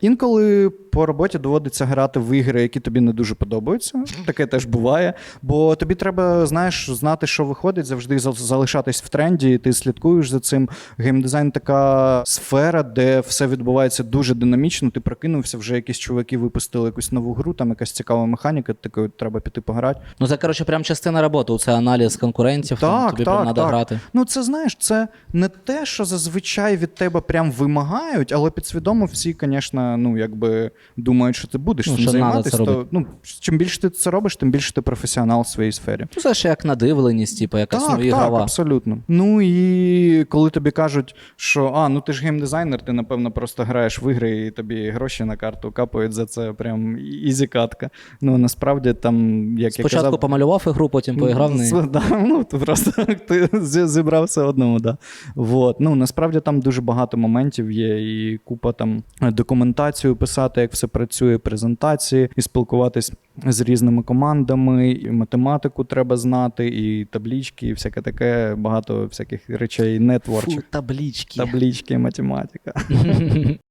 Інколи по роботі доводиться грати в ігри, які тобі не дуже подобаються. Таке теж буває. Бо тобі треба, знаєш, знати, що виходить, завжди залишатись в тренді, і ти слідкуєш за цим. Геймдизайн така сфера, де все відбувається дуже динамічно. Ти прокинувся, вже якісь чуваки випустили якусь нову гру, там якась цікава механіка, такою треба піти пограти. Ну це, коротше, прям частина роботи. Це аналіз конкурентів, там, Так, тобі так, прям треба грати. Ну, це знаєш, це не те, що зазвичай від тебе прям вимагають, але підсвідомо всі, звісно, ну якби думають, що ти будеш Ну, цим займатися. То, ну, чим більше ти це робиш, тим більше ти професіонал в своїй сфері. Ну, це ще як надивленість, типу, якась ну, Так, так, абсолютно. Ну і коли тобі кажуть, що а, ну ти ж геймдизайнер, ти напевно просто граєш в ігри і тобі гроші на карту капають за це прям ізі катка. Ну насправді там, як Спочатку я казав, помалював ігру, потім поіграв в неї. Да, ну, ти просто ти зібрав все одному, да. Вот. Ну, насправді там дуже багато моментів є, і купа там документацію писати, як все працює, презентації, і спілкуватись з різними командами, і математику треба знати, і таблічки, і всяке таке, багато всяких речей, Фу, нетворчих. таблічки. Таблічки, математика.